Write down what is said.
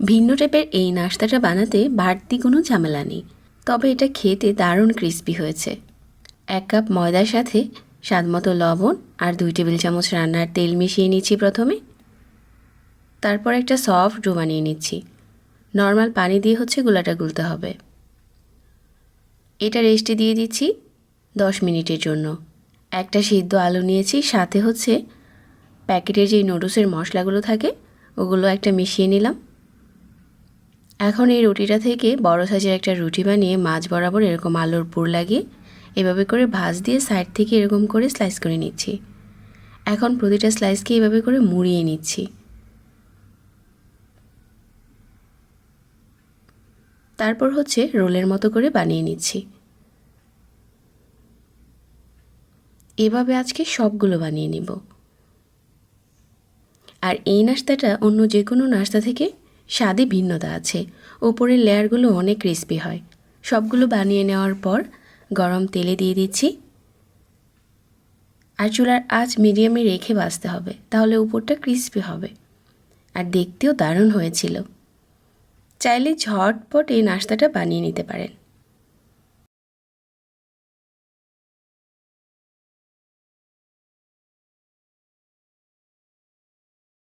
ভিন্ন টাইপের এই নাস্তাটা বানাতে বাড়তি কোনো ঝামেলা নেই। তবে এটা খেতে দারুণ ক্রিস্পি হয়েছে। এক কাপ ময়দার সাথে স্বাদমতো লবণ আর দুই টেবিল চামচ রান্নার তেল মিশিয়ে নিচ্ছি প্রথমে। তারপর একটা সফট ডো বানিয়ে নিচ্ছি। নর্মাল পানি দিয়ে হচ্ছে গোলাটা গুলতে হবে। এটা রেস্টে দিয়ে দিচ্ছি দশ মিনিটের জন্য। একটা সিদ্ধ আলু নিয়েছি, সাথে হচ্ছে প্যাকেটের যেই নুডলসের মশলাগুলো থাকে, ওগুলো একটা মিশিয়ে নিলাম। এখন এই রুটিটা থেকে বড় সাইজের একটা রুটি বানিয়ে মাছ বরাবর এরকম আলুর পুর লাগিয়ে এভাবে করে ভাজ দিয়ে সাইড থেকে এরকম করে স্লাইস করে নিচ্ছি। এখন প্রতিটা স্লাইসকে এভাবে করে মুড়িয়ে নিচ্ছি। তারপর হচ্ছে রোলের মতো করে বানিয়ে নিচ্ছি। এভাবে আজকে সবগুলো বানিয়ে নিব। আর এই নাস্তাটা অন্য যে কোনো নাস্তা থেকে স্বাদে ভিন্নতা আছে। ওপরের লেয়ারগুলো অনেক ক্রিস্পি হয়। সবগুলো বানিয়ে নেওয়ার পর গরম তেলে দিয়ে দিচ্ছি। আর চুলার আঁচ মিডিয়ামে রেখে বাঁচতে হবে, তাহলে উপরটা ক্রিস্পি হবে। আর দেখতেও দারুণ হয়েছিল। চাইলে ঝটপট এই নাস্তাটা বানিয়ে নিতে পারেন।